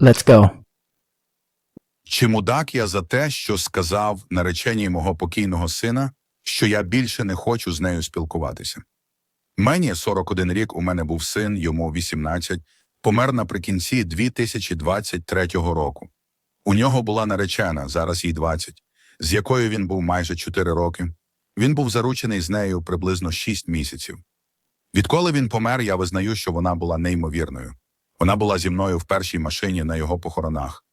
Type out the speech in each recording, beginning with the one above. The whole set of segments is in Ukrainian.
Let's go. Чи мудак я за те, що сказав нареченій мого покійного сина, що я більше не хочу з нею спілкуватися? Мені 41 рік, у мене був син, йому 18, помер наприкінці 2023 року. У нього була наречена, зараз їй 20, з якою він був майже 4 роки. Він був заручений з нею приблизно 6 місяців. Відколи він помер, я визнаю, що вона була неймовірною. Вона була зі мною в першій машині на його похоронах.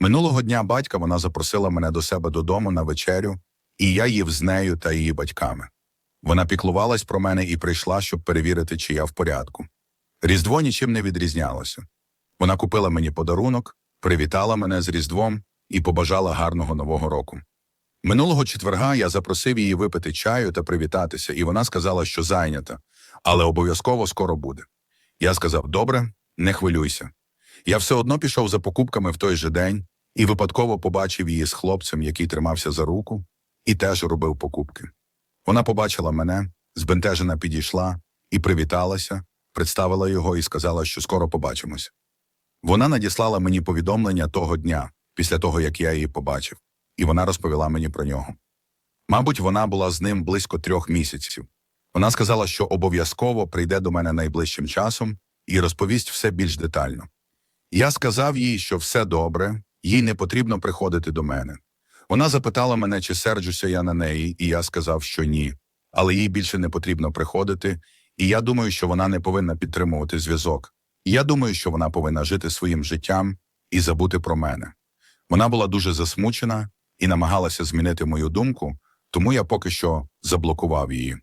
Минулого дня батька вона запросила мене до себе додому на вечерю, і я їв з нею та її батьками. Вона піклувалась про мене і прийшла, щоб перевірити, чи я в порядку. Різдво нічим не відрізнялося. Вона купила мені подарунок, привітала мене з Різдвом і побажала гарного нового року. Минулого четверга я запросив її випити чаю та привітатися, і вона сказала, що зайнята, але обов'язково скоро буде. Я сказав: добре, не хвилюйся. Я все одно пішов за покупками в той же день і випадково побачив її з хлопцем, який тримався за руку, і теж робив покупки. Вона побачила мене, збентежена підійшла і привіталася, представила його і сказала, що скоро побачимося. Вона надіслала мені повідомлення того дня, після того, як я її побачив, і вона розповіла мені про нього. Мабуть, вона була з ним близько трьох місяців. Вона сказала, що обов'язково прийде до мене найближчим часом і розповість все більш детально. Я сказав їй, що все добре, їй не потрібно приходити до мене. Вона запитала мене, чи серджуся я на неї, і я сказав, що ні. Але їй більше не потрібно приходити, і я думаю, що вона не повинна підтримувати зв'язок. Я думаю, що вона повинна жити своїм життям і забути про мене. Вона була дуже засмучена і намагалася змінити мою думку, тому я поки що заблокував її.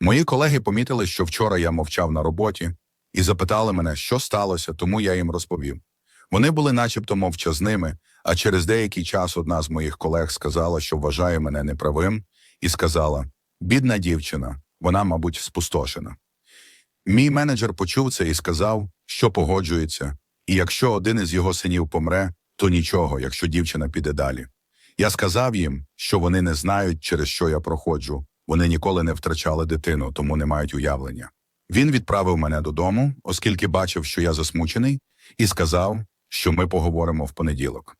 Мої колеги помітили, що вчора я мовчав на роботі, і запитали мене, що сталося, тому я їм розповів. Вони були начебто мовчазними, а через деякий час одна з моїх колег сказала, що вважає мене неправим, і сказала: бідна дівчина, вона, мабуть, спустошена. Мій менеджер почув це і сказав, що погоджується, і якщо один із його синів помре, то нічого, якщо дівчина піде далі. Я сказав їм, що вони не знають, через що я проходжу. Вони ніколи не втрачали дитину, тому не мають уявлення. Він відправив мене додому, оскільки бачив, що я засмучений, і сказав, що ми поговоримо в понеділок.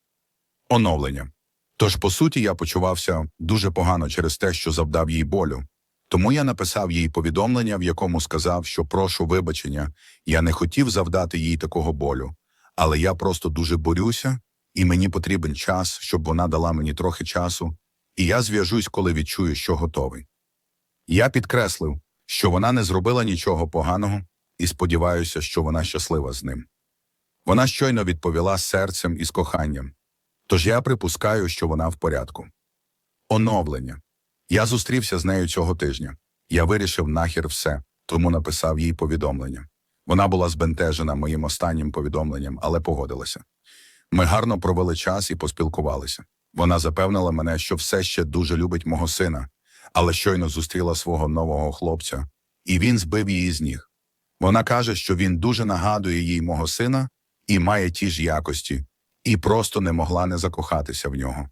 Оновлення. Тож, по суті, я почувався дуже погано через те, що завдав їй болю. Тому я написав їй повідомлення, в якому сказав, що прошу вибачення, я не хотів завдати їй такого болю, але я просто дуже борюся, і мені потрібен час, щоб вона дала мені трохи часу, і я зв'яжусь, коли відчую, що готовий. Я підкреслив, що вона не зробила нічого поганого, і сподіваюся, що вона щаслива з ним. Вона щойно відповіла серцем і з коханням, тож я припускаю, що вона в порядку. Оновлення. Я зустрівся з нею цього тижня. Я вирішив нахер все, тому написав їй повідомлення. Вона була збентежена моїм останнім повідомленням, але погодилася. Ми гарно провели час і поспілкувалися. Вона запевнила мене, що все ще дуже любить мого сина, але щойно зустріла свого нового хлопця, і він збив її з ніг. Вона каже, що він дуже нагадує їй мого сина і має ті ж якості, і просто не могла не закохатися в нього.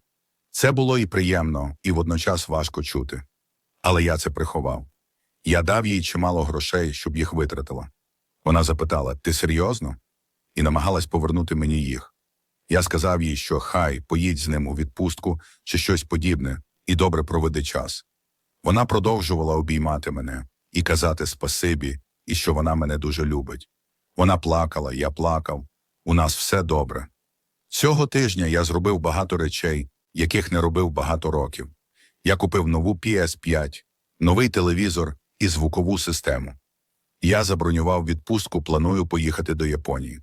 Це було і приємно, і водночас важко чути. Але я це приховав. Я дав їй чимало грошей, щоб їх витратила. Вона запитала: Ти серйозно? і намагалась повернути мені їх. Я сказав їй, що хай поїдь з ним у відпустку чи щось подібне, і добре проведи час. Вона продовжувала обіймати мене і казати спасибі, і що вона мене дуже любить. Вона плакала, я плакав. У нас все добре. Цього тижня я зробив багато речей, яких не робив багато років. Я купив нову PS5, новий телевізор і звукову систему. Я забронював відпустку, планую поїхати до Японії.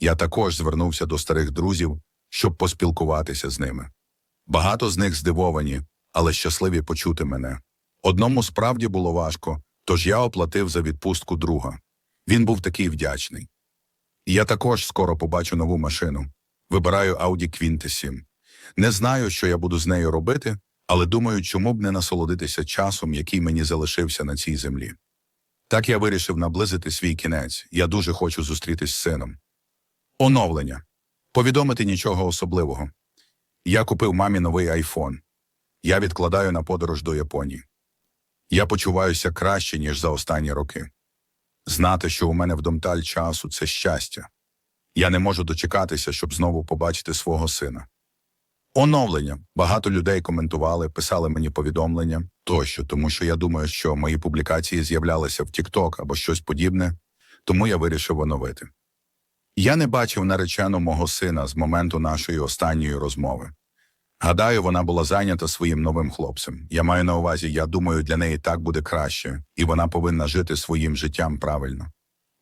Я також звернувся до старих друзів, щоб поспілкуватися з ними. Багато з них здивовані, але щасливі почути мене. Одному справді було важко, тож я оплатив за відпустку друга. Він був такий вдячний. Я також скоро побачу нову машину. Вибираю Audi Quinte 7. Не знаю, що я буду з нею робити, але думаю, чому б не насолодитися часом, який мені залишився на цій землі. Так я вирішив наблизити свій кінець. Я дуже хочу зустрітись з сином. Оновлення. Повідомити нічого особливого. Я купив мамі новий айфон. Я відкладаю на подорож до Японії. Я почуваюся краще, ніж за останні роки. Знати, що у мене в домталь часу це щастя. Я не можу дочекатися, щоб знову побачити свого сина. Оновлення. Багато людей коментували, писали мені повідомлення тощо, тому що я думаю, що мої публікації з'являлися в TikTok або щось подібне, тому я вирішив оновити. Я не бачив наречену мого сина з моменту нашої останньої розмови. Гадаю, вона була зайнята своїм новим хлопцем. Я маю на увазі, я думаю, для неї так буде краще, і вона повинна жити своїм життям правильно.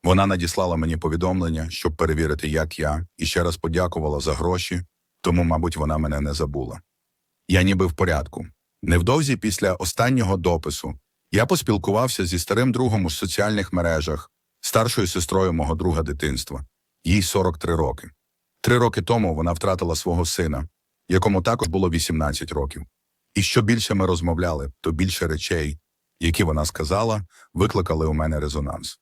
Вона надіслала мені повідомлення, щоб перевірити, як я, і ще раз подякувала за гроші, тому, мабуть, вона мене не забула. Я ніби в порядку. Невдовзі після останнього допису я поспілкувався зі старим другом у соціальних мережах, старшою сестрою мого друга дитинства. Їй 43 роки. Три роки тому вона втратила свого сина, якому також було 18 років. І що більше ми розмовляли, то більше речей, які вона сказала, викликали у мене резонанс.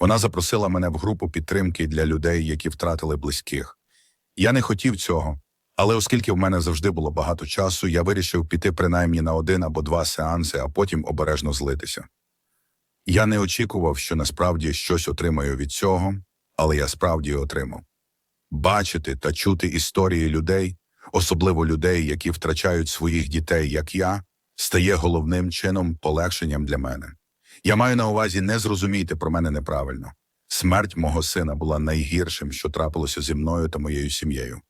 Вона запросила мене в групу підтримки для людей, які втратили близьких. Я не хотів цього, але оскільки в мене завжди було багато часу, я вирішив піти принаймні на один або два сеанси, а потім обережно злитися. Я не очікував, що насправді щось отримаю від цього, але я справді отримав. Бачити та чути історії людей, особливо людей, які втрачають своїх дітей, як я, стає головним чином полегшенням для мене. Я маю на увазі не зрозуміти про мене неправильно. Смерть мого сина була найгіршим, що трапилося зі мною та моєю сім'єю.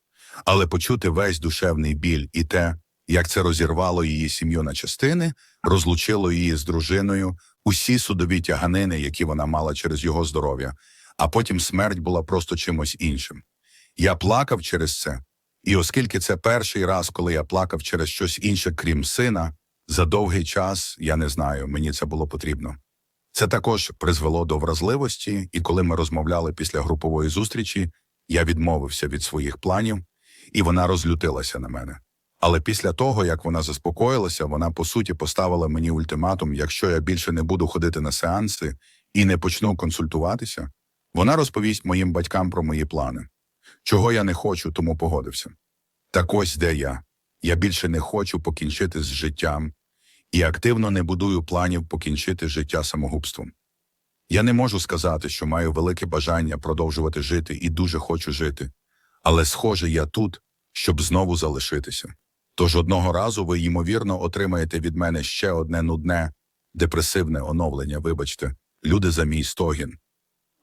Але почути весь душевний біль і те, як це розірвало її сім'ю на частини, розлучило її з дружиною, усі судові тяганини, які вона мала через його здоров'я, а потім смерть була просто чимось іншим. Я плакав через це, і оскільки це перший раз, коли я плакав через щось інше, крім сина, за довгий час, я не знаю, мені це було потрібно. Це також призвело до вразливості, і коли ми розмовляли після групової зустрічі, я відмовився від своїх планів, і вона розлютилася на мене. Але після того, як вона заспокоїлася, вона по суті поставила мені ультиматум: якщо я більше не буду ходити на сеанси і не почну консультуватися, вона розповість моїм батькам про мої плани. Чого я не хочу, тому погодився. Так ось де я. Я більше не хочу покінчити з життям і активно не будую планів покінчити життя самогубством. Я не можу сказати, що маю велике бажання продовжувати жити і дуже хочу жити, але, схоже, я тут, щоб знову залишитися. Тож одного разу ви, ймовірно, отримаєте від мене ще одне нудне, депресивне оновлення, вибачте, люди за мій стогін.